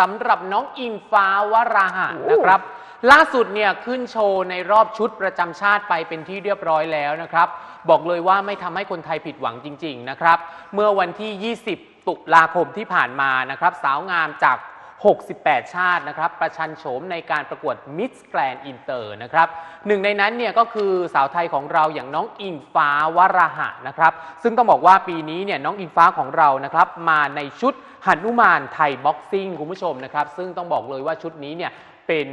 สำหรับน้องอิงฟ้าวราหะนะครับ ล่าสุดเนี่ยขึ้นโชว์ในรอบชุดประจำชาติไปเป็นที่เรียบร้อยแล้วนะครับ บอกเลยว่าไม่ทำให้คนไทยผิดหวังจริง ๆ นะครับ เมื่อวันที่ 20 ตุลาคมที่ผ่านมานะครับ สาวงามจาก 68 ชาตินะครับ ประชันโฉมในการประกวดมิสแกรนอินเตอร์นะครับหนึ่งในนั้นเนี่ยก็คือสาวไทยของเราอย่างน้องอิงฟ้าวราหะนะครับ ซึ่งต้องบอกว่าปีนี้เนี่ยน้องอิงฟ้าของเรานะครับมาในชุดหันุมานไทยบ็อกซิ่งคุณผู้ชมนะครับ ซึ่งต้องบอกเลยว่าชุดนี้เนี่ยเป็น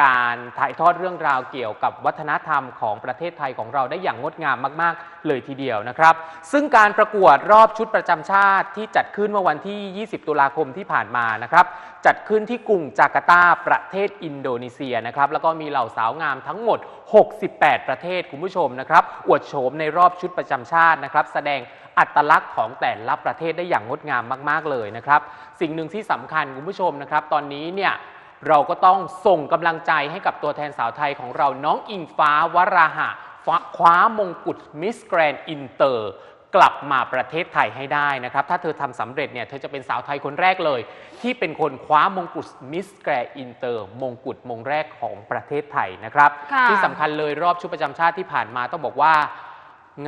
การถ่ายทอดเรื่องราวเกี่ยวกับวัฒนธรรมของประเทศไทยของเราได้อย่างงดงามมาก ๆ เลยทีเดียวนะครับ ซึ่งการประกวดรอบชุดประจำชาติที่จัดขึ้นเมื่อวันที่ 20 ตุลาคมที่ผ่านมานะครับ จัดขึ้นที่กรุงจาการ์ตาประเทศอินโดนีเซียนะครับ แล้วก็มีเหล่าสาวงามทั้งหมด 68 ประเทศคุณผู้ชมนะครับ อวดโฉมในรอบชุดประจำชาตินะครับ แสดงอัตลักษณ์ของแต่ละประเทศได้อย่างงดงามมาก ๆ เลยนะครับ สิ่งหนึ่งที่สำคัญคุณผู้ชมนะครับ ตอนนี้เนี่ย เราก็ต้องส่งกำลังใจให้กับตัวแทนสาวไทยของเราน้องอิงฟ้าวราหะฟ้าคว้ามงกุฎมิสแกรนด์อินเตอร์กลับมาประเทศไทยให้ได้นะครับ ถ้าเธอทำสำเร็จเนี่ยเธอจะเป็นสาวไทยคนแรกเลย ที่เป็นคนคว้ามงกุฎมิสแกรนด์อินเตอร์มงกุฎมงแรกของประเทศไทยนะครับค่ะที่สำคัญเลยรอบชุดประจำชาติที่ผ่านมาต้องบอกว่า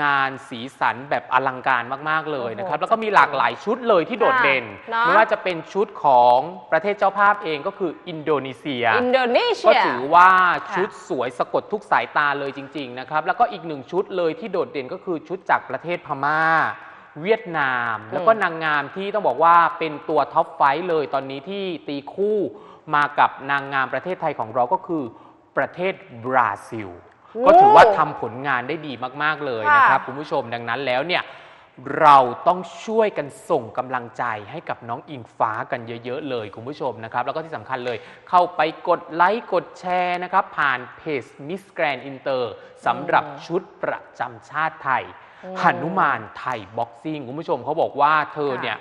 งานสีสันแบบอลังการมาก ๆ เลยนะครับโอ้โหแล้วก็มีหลากหลายชุดเลยที่โดดเด่น เนอะ ไม่ว่าจะเป็นชุดของประเทศเจ้าภาพเองก็คืออินโดนีเซีย อินโดนีเซีก็ย ถือว่าค่ะชุดสวยสะกดทุกสายตาเลยจริง ๆ นะครับ แล้วก็อีกหนึ่งชุดเลยที่โดดเด่นก็คือชุดจากประเทศพม่า เวียดนาม แล้วก็นางงามที่ต้องบอกว่าเป็นตัวท็อปไฟว์เลยตอนนี้ที่ตีคู่มากับนางงามประเทศไทยของเราก็คือประเทศบราซิลโอ้ ก็ถือว่าทำผลงานได้ดีมาก ๆ เลยนะครับค่ะคุณผู้ชมดังนั้นแล้วเนี่ย เราต้องช่วยกันส่งกำลังใจให้กับน้องอิงฟ้ากันเยอะ ๆ เลยคุณผู้ชมนะครับ แล้วก็ที่สำคัญเลยเข้าไปกดไลค์กดแชร์นะครับ ผ่านเพจ Miss Grand Inter สำหรับชุดประจำชาติไทยอืมหนุมานไทยบ็อกซิ่งคุณผู้ชมเขาบอกว่าเธอเนี่ย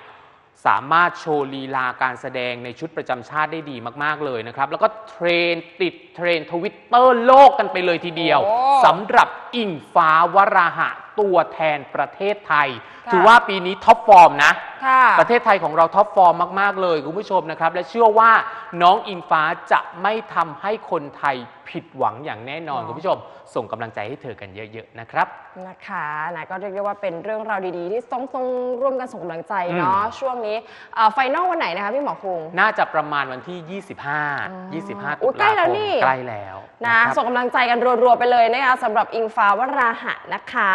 สามารถโชว์ลีลาการแสดงในชุดประจำชาติได้ดีมาก ๆ เลยนะครับ แล้วก็เทรนติดเทรนทวิตเตอร์โลกกันไปเลยทีเดียวโอ้สำหรับอิงฟ้าวราหะตัวแทนประเทศไทย ค่ะ ถือว่าปีนี้ท็อปฟอร์มนะ ค่ะ ประเทศไทยของเราท็อปฟอร์มมาก ๆ เลยคุณผู้ชมนะครับ และเชื่อว่าน้องอิงฟ้าจะไม่ทำให้คนไทยผิดหวังอย่างแน่นอน อ๋อ คุณผู้ชม ส่งกำลังใจให้เธอกันเยอะ ๆ นะครับ นะคะนะก็เรียกได้ว่าเป็นเรื่องราวดีๆ ที่ต้องต้องร่วมกันส่งกำลังใจเนาะอืม ช่วงนี้ไฟนอลวันไหนนะคะพี่หมอคุง น่าจะประมาณวันที่ 25 25อุ๊ตุยใกล้ลาแล้ควมนี่ ใกล้แล้วนะครับ ส่งกำลังใจกันรัวๆไปเลยนะคะสำหรับอิงฟ้าวราหะนะคะ